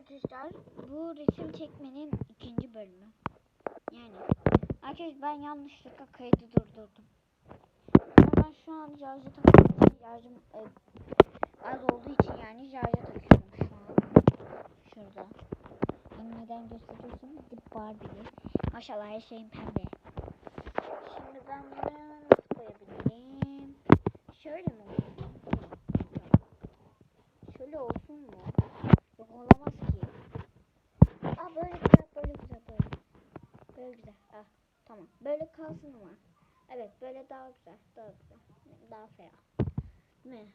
arkadaşlar bu resim çekmenin ikinci bölümü. Yani arkadaşlar ben yanlışlıkla kaydı durdurdum. Ben şu an şarja takıyorum. Şarjım e, az olduğu için yani şarja takıyorum şu an. Şurada. Yani neden gösteriyorsun? Dip Barbie'li. Maşallah her şeyin pembe. Şimdi ben bunu koyabilirim? Şöyle mi olsun? Şöyle olsun mu? Yok olamaz ki. Aa böyle güzel, böyle güzel, böyle. Böyle güzel. Ah tamam. Böyle kalsın ama. Evet böyle daha güzel, daha güzel. Daha ferah. Ne?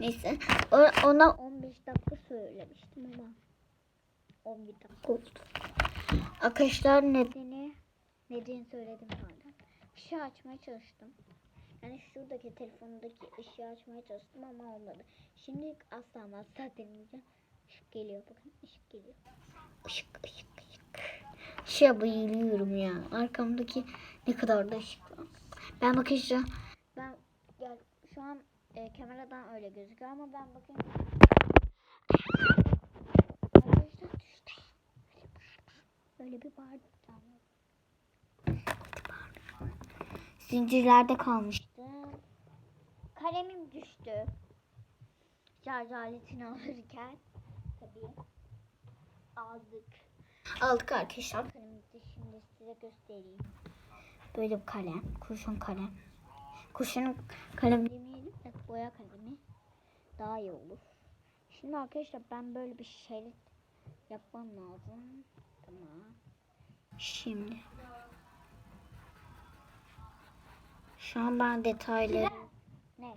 Neyse. Ona 15 dakika söylemiştim ama 11 dakika oldu. Arkadaşlar nedeni nedeni söyledim zaten. Işığı açmaya çalıştım. Yani şuradaki telefondaki ışığı açmaya çalıştım ama olmadı. Şimdi asla asla deneyeceğim. Işık geliyor bakın ışık geliyor. Işık ışık Işığa bayılıyorum ya. Arkamdaki ne kadar da ışık var. Ben bakınca ben ya şu an e, kameradan öyle gözüküyor ama ben bakayım. Böyle bir bağırdı. Zincirlerde kalmıştım. Kalemim düştü. Şarj aletini alırken. Tabii. Aldık. Aldık arkadaşlar. Kalemimizi şimdi size göstereyim. Böyle bir kalem. Kurşun kalem. Kurşun kalem demeyelim de boya kalemi. Daha iyi olur. Şimdi arkadaşlar ben böyle bir şerit yapmam lazım. Tamam. Şimdi. Şu an ben detayları... Ne?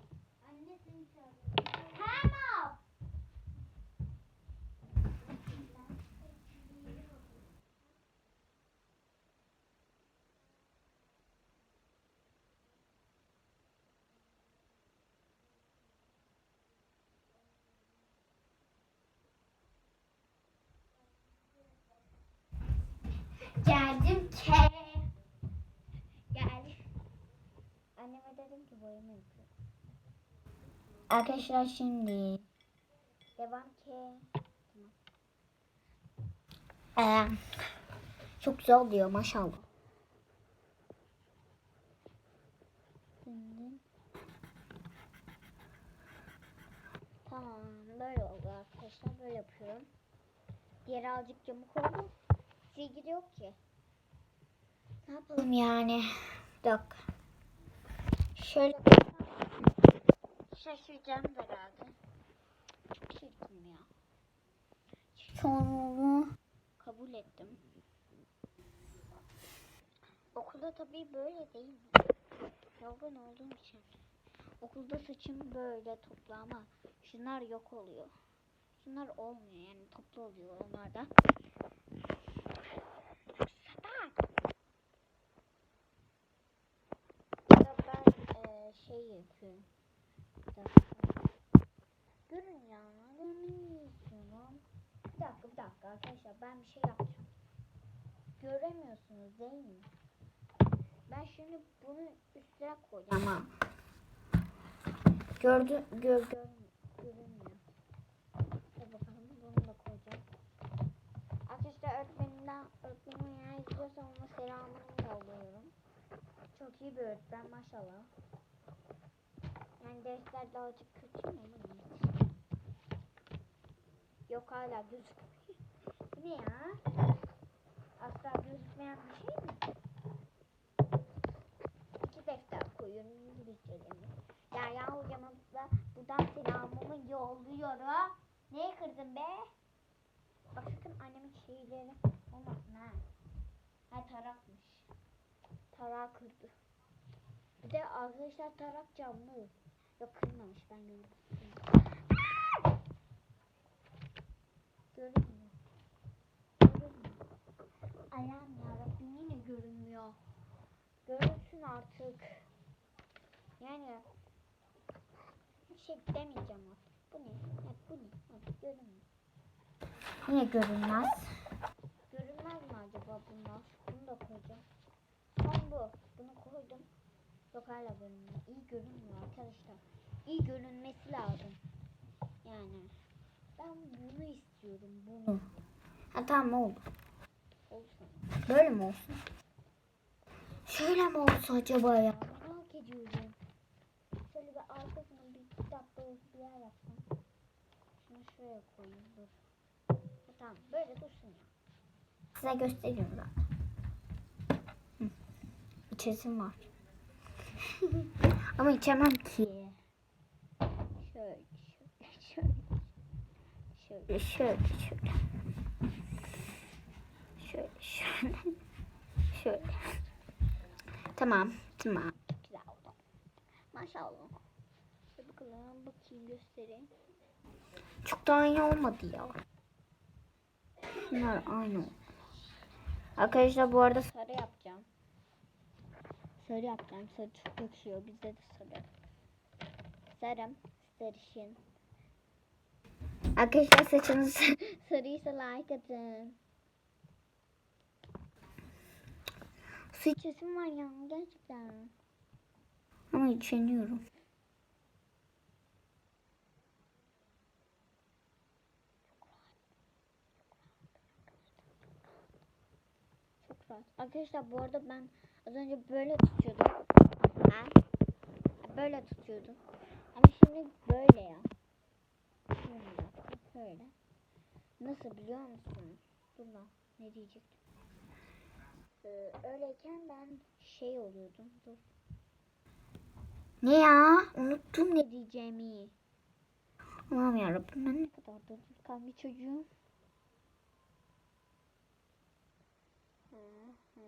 Tamam. Geldim ke. Gel. Anneme dedim ki boyamı yapıyor. Arkadaşlar şimdi devam ki. Ee, çok güzel oluyor maşallah. Tamam böyle oldu arkadaşlar böyle yapıyorum. Diğer azıcık yamuk oldu. Silgi yok ki. Ne yapalım yani? Bir dakika. Şöyle şaşıracağım herhalde. Çok çirkin ya. Çoğunluğu kabul ettim. Okulda tabii böyle değil. Yorgun olduğum için. Okulda saçım böyle toplu ama şunlar yok oluyor. Şunlar olmuyor yani toplu oluyor onlar da. Ya ben eee, şey yapıyorum. Bir dakika. Görün ya. Görmeyi istiyorum. Bir dakika bir dakika arkadaşlar ben bir şey yapacağım. Göremiyorsunuz değil mi? Ben şimdi bunu üstüne koyacağım ama. Gördü, gör, gör, görünmüyor. Dur bakalım bunu da koyacağım. Arkadaşlar öğretmenimden, öğretmenim eğer izliyorsa ona selamını yolluyorum. Çok iyi bir öğretmen maşallah. Yani dersler de azıcık kötü mü. Yok hala gözükmüyor. Ne ya? Asla gözükmeyen bir şey mi? İki defter koyuyorum. İngilizcelerimi. Derya hocama da buradan selamımı yolluyorum. Neyi kırdın be? Bak sakın annemin şeyleri olmasın ha. Ha tarakmış. Tarağı kırdı. Bir de arkadaşlar tarak camlı. Yok kırmamış ben gördüm. Görünmüyor. Görünmüyor. Ayağım yarabbim yine görünmüyor. Görünsün artık. Yani bir şey demeyeceğim artık. Bu ne? Ha, bu ne? Artık görünmüyor. Niye görünmez? Görünmez mi acaba bunlar? Bunu da koyacağım. Son bu. Bunu koydum. Yok hala görünmüyor. İyi görünmüyor arkadaşlar. İyi görünmesi lazım. Yani. Ben bunu istiyorum. Bunu. Ha tamam oldu. Olsun. Böyle mi olsun? Şöyle mi olsa acaba ya? Merak ediyorum. Şöyle bir arkasına bir kitap dolusu bir yer yapsam. Şunu şuraya koyayım dur. Ha, tamam böyle dursun ya. Size göstereyim ben. Hı. İçesim var. Ama içemem ki. Şöyle şöyle şöyle. Şöyle. Şöyle şöyle şöyle. Şöyle şöyle. Şöyle. Tamam tamam. Güzel oldu. Maşallah. Bir bakalım bakayım göstereyim. Çok da aynı olmadı ya. Bunlar aynı. Arkadaşlar bu arada Sarı yapacağım. Sarı yapacağım. Sarı çok yakışıyor. Bizde de sarı. Sarım. Sarışın. arkadaşlar saçınız Sarıysa like atın. su iç- İçesim var ya gerçekten. ama içeniyorum. Çok rahat. Arkadaşlar bu arada ben az önce böyle tutuyordum. Ha? Böyle tutuyordum. Ama şimdi böyle ya. Şöyle yaptım, Böyle. Nasıl biliyor musun? Dur lan ne diyecektim. Ee, öyleyken ben şey oluyordum. Dur. Ne ya? Unuttum ne? Diyeceğimi. Allah'ım yarabbim ben Ne kadar da kan bir çocuğum. Hı hı.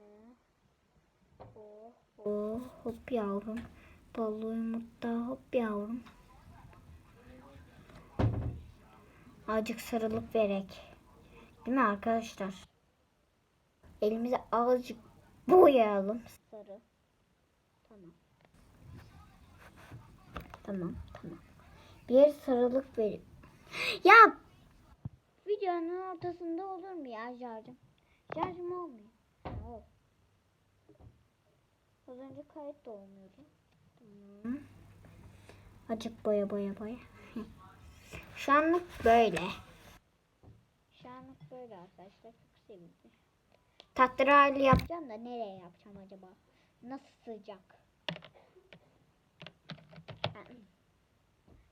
Oh. Hop yavrum. Ballı yumurta hop yavrum. Azıcık sarılıp verek. Değil mi arkadaşlar? Elimize azıcık boyayalım. Sarı. Tamam. Tamam tamam. Bir yere sarılıp verip. Ya Videonun ortasında olur mu ya şarjım? Şarjım olmuyor. Ol. Az önce kayıt da olmuyordu. Hı. Azıcık boya boya boya. Şu anlık böyle. Şu anlık böyle arkadaşlar. Çok sevindim. Tatlırali yap. Yapacağım da nereye yapacağım acaba? Nasıl? Ha,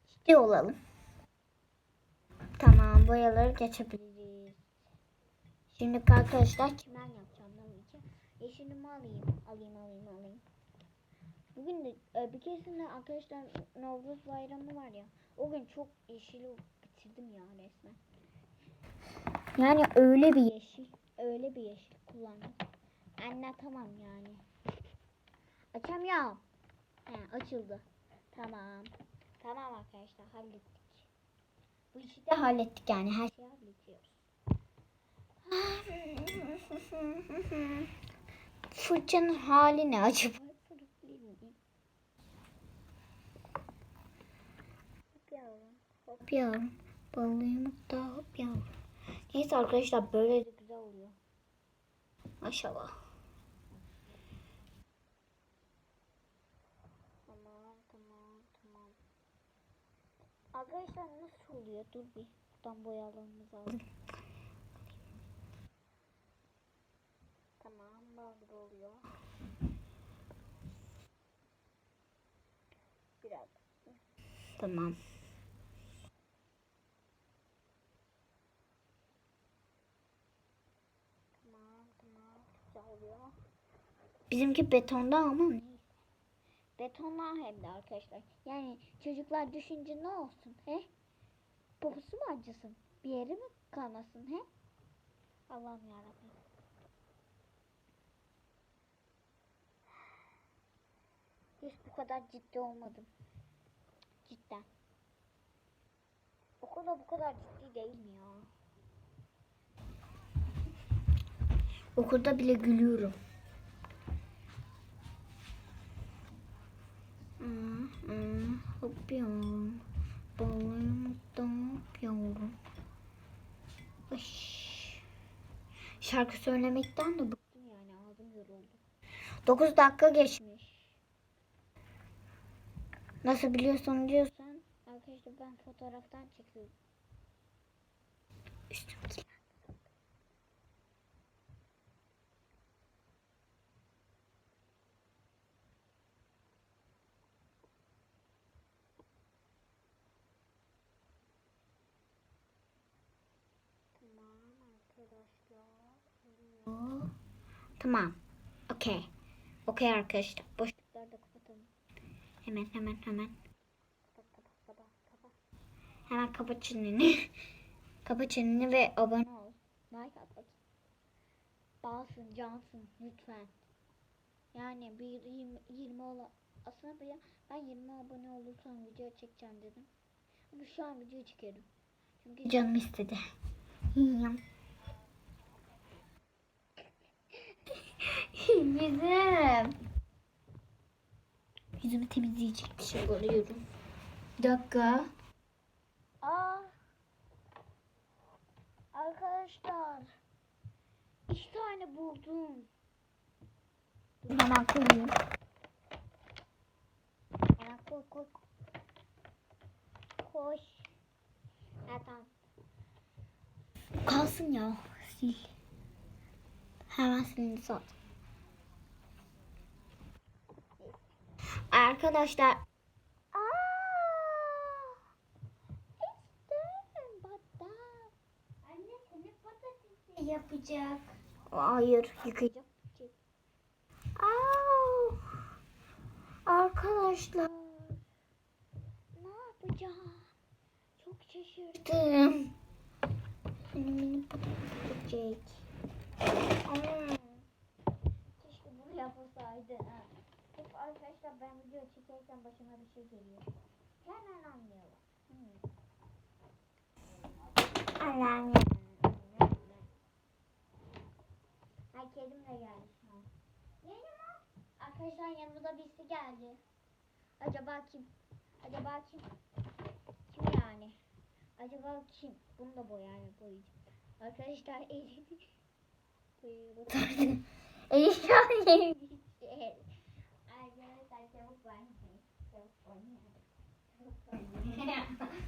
Ciddi olalım. Tamam boyaları geçebiliriz. Biliriz. Şimdi arkadaşlar Çimen yapacağım? Yeşilimi alayım. Alayım alayım alayım. Bugün de e, bir keresinde arkadaşlar Novruz bayramı var ya. O gün çok yeşili bitirdim ya resmen. yani öyle bir Yeşil. Öyle bir yeşil kullandım. Anlatamam yani. Açamıyorum. He açıldı. Tamam. Tamam arkadaşlar hallettik. Bu işi de hallettik yani her Şey hallediyoruz. Fırçanın hali ne acaba? Hop yavrum. Hop yavrum. Ballı yumurta hop yavrum. Neyse arkadaşlar böyle de Güzel oluyor. maşallah. Tamam tamam tamam. Arkadaşlar nasıl oluyor? Dur bir. Buradan boyalarımızı alalım. Böyle oluyor. Biraz. Tamam. Tamam tamam. Güzel oluyor. Bizimki betonda ama ne? Betonlar hem de arkadaşlar. Yani çocuklar düşünce ne olsun he? Poposu mu acısın? Bir yeri mi kanasın he? Allah'ım yarabbim. Hiç bu kadar ciddi olmadım. Cidden. Okulda bu kadar ciddi değil mi ya? Okulda bile gülüyorum. Hop yavrum. Ay. Şarkı söylemekten de Bıktım yani ağzım yoruldu. 9 dakika geçmiş. Geçmiş. Nasıl biliyorsun diyorsun. Sen arkadaşlar ben fotoğraftan çekiyorum. Arkadaşlar. Tamam. Okey. Okey arkadaşlar. Boş. Hemen hemen hemen. Hemen kapa çeneni. kapa çeneni ve abone ol. Like at bakayım. Balsın cansın lütfen. Yani bir 20, 20 ola aslında bir, ben 20 abone olursam video çekeceğim dedim. Ama şu an video çekiyorum. Çünkü Canım istedi. Yüzüm. Yüzümü temizleyecek bir şey arıyorum. Bir dakika. Aa! Arkadaşlar. İki tane buldum. Hemen koyayım. Hemen koy koy. Koş. Tamam. Kalsın ya. Sil. Hemen silindi zaten. Arkadaşlar yapacak. hayır yıkayacağım. Aa, arkadaşlar Ne yapacağım? Çok şaşırdım. Dım. Benim. Hmm. Keşke bunu yapmasaydı. Hep arkadaşlar ben video çekerken başıma bir şey geliyor. Hemen anlıyorum. Hmm. Allah'ım Ay kedim de geldi şu an. Yeni mi? Arkadaşlar yanımda birisi geldi. Acaba kim? Acaba kim? Kim yani? Acaba kim? Bunu da boyayla boyayacağım. Arkadaşlar elini boyuyorum. Eşya yemiş. Arkadaşlar çabuk oynayın. Çabuk oynayın. Çabuk oynayın.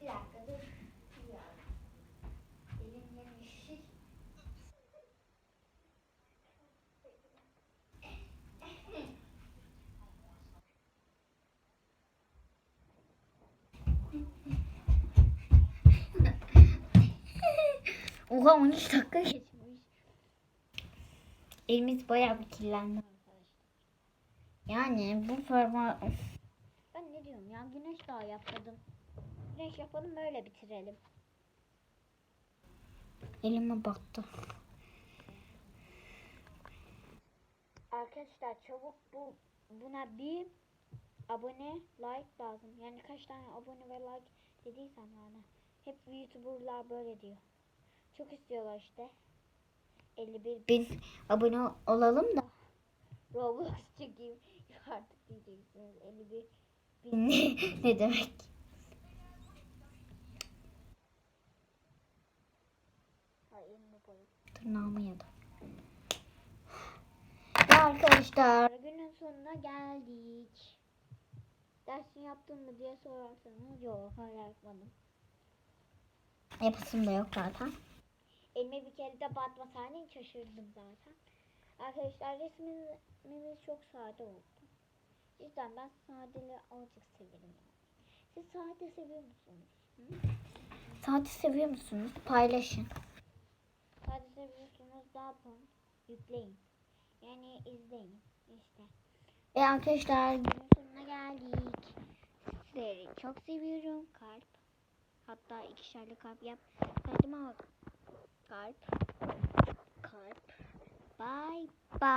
Bir dakika dur. Ya. Elim yemiş. Oha 13 dakika geçmiş. Elimiz bayağı bir kirlendi. Yani bu forma Ben ne diyorum ya güneş daha yapmadım. Güneş yapalım öyle bitirelim. elime battı. Arkadaşlar çabuk bu buna bir abone like lazım. Yani kaç tane abone ve like dediysem yani. Hep youtuberlar böyle diyor. Çok istiyorlar işte. 51 Bin abone olalım da. Roblox çekeyim. Artık diyeceksiniz 51 ne, ne demek? Tırnağımı yedim. Ya arkadaşlar. Günün sonuna geldik. Dersini yaptın mı diye sorarsanız yok hala yapmadım. Yapasım da yok zaten. Elime bir kere de batmasaydı şaşırdım zaten. Arkadaşlar resmimiz çok sade oldu. Cidden ben sadeli azıcık severim. Siz sade seviyor musunuz? Hı? Saati seviyor musunuz? Paylaşın. Sade seviyorsunuz ne yapın? Yükleyin. Yani izleyin. İşte. Ve arkadaşlar Günün sonuna geldik. Sizleri çok seviyorum. Kalp. Hatta ikişerli kalp yap. Kalbime bak. Kalp. Kalp. Bye bye.